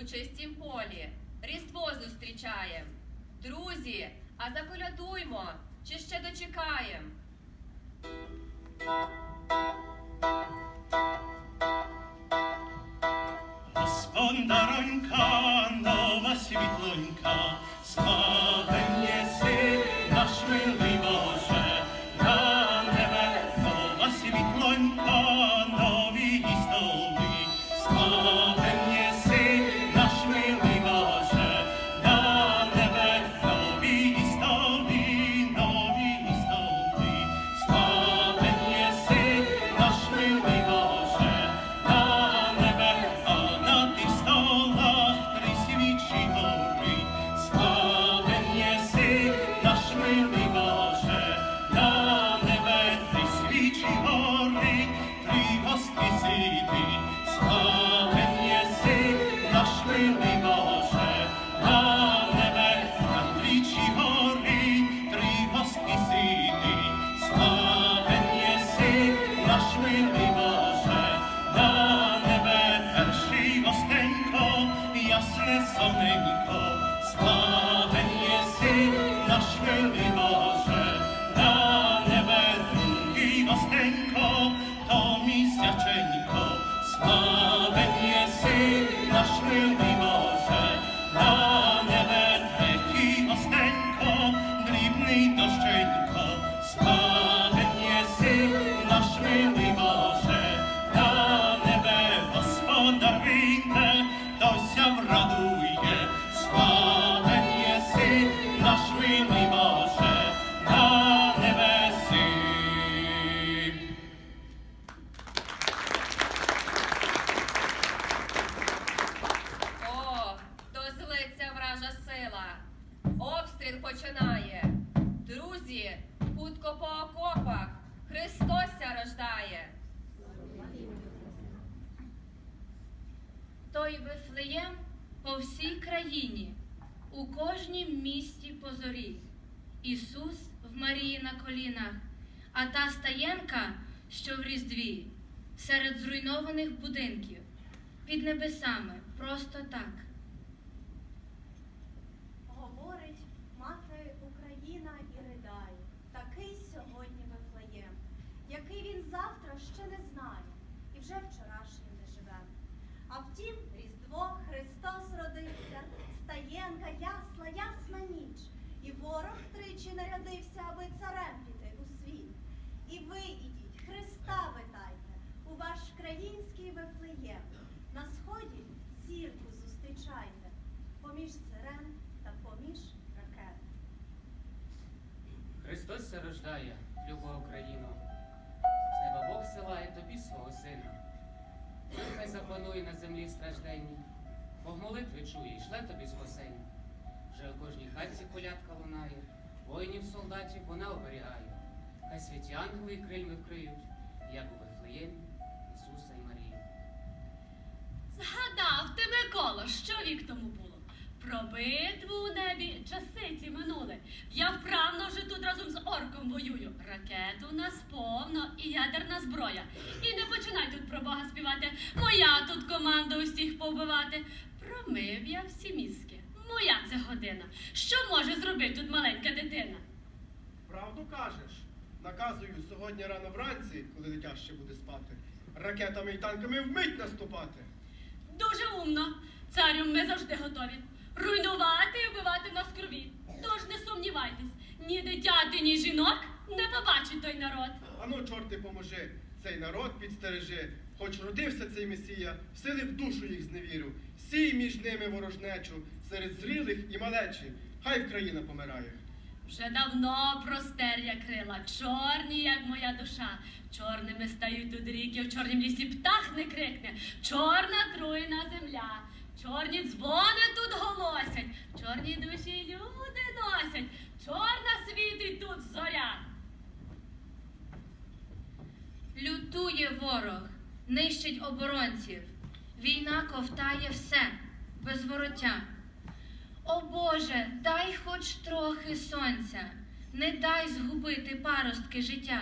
у чистім полі, Різдво зустрічаєм. Друзі, а заколядуймо, чи ще дочекаєм? Господаронька, три гостки сидить. Славен єси, наш милий починає. Друзі, хутко по окопах. Христос ся рождає. Той Вифлеєм по всій країні, у кожнім місті позорі. Ісус в Марії на колінах, а та стаєнка, що в Різдві, серед зруйнованих будинків, під небесами, просто так. Говорить мати Україна і ридає, такий сьогодні Вифлеєм, який він завтра ще не знає, і вже вчорашнім не живе. А втім, Різдво Христос родився, стаєнка ясла, ясна ніч, і ворог тричі нарядився, аби царем піти у світ. І ви ідіть, Христа витайте, у ваш країнський Вифлеєм. На сході зірку зустрічайте, поміж сирен та поміж ракет. Христос се рождає, люба Україно. З неба Бог силає тобі свого сина. Хай запанує на землі стражденні, Бог молитви чує і шле тобі спасення. Вже у кожній хатці колядка лунає, воїнів солдатів вона оберігає. Хай святі ангели крильми вкриють, як у Вифлеємі Ісуса і Марію. Згадав ти, Микола, що вік тому було? Про битву у небі часи ті минули. Я вправно вже тут разом з орком воюю. Ракет у нас повно і ядерна зброя. І не починай тут про Бога співати. Моя тут команда усіх повбивати. Промив я всі мізки. Моя це година. Що може зробити тут маленька дитина? Правду кажеш. Наказую сьогодні рано вранці, коли дитя ще буде спати, ракетами і танками вмить наступати. Дуже умно. Царю, ми завжди готові. Руйнувати і вбивати в нас крові. Тож не сумнівайтесь, ні дитяти, ні жінок не побачить той народ. Ану, чорти, поможи, цей народ підстережи. Хоч родився цей месія, сили в душу їх зневірив. Сій між ними ворожнечу, серед зрілих і малечі. Хай країна помирає. Вже давно простер я крила, чорні, як моя душа. Чорними стають тут ріки, в чорнім лісі птах не крикне, чорна труйна земля. Чорні дзвони тут голосять, чорні душі люди носять, чорна світить тут зоря. Лютує ворог, нищить оборонців, війна ковтає все без вороття. О Боже, дай хоч трохи сонця, не дай згубити паростки життя.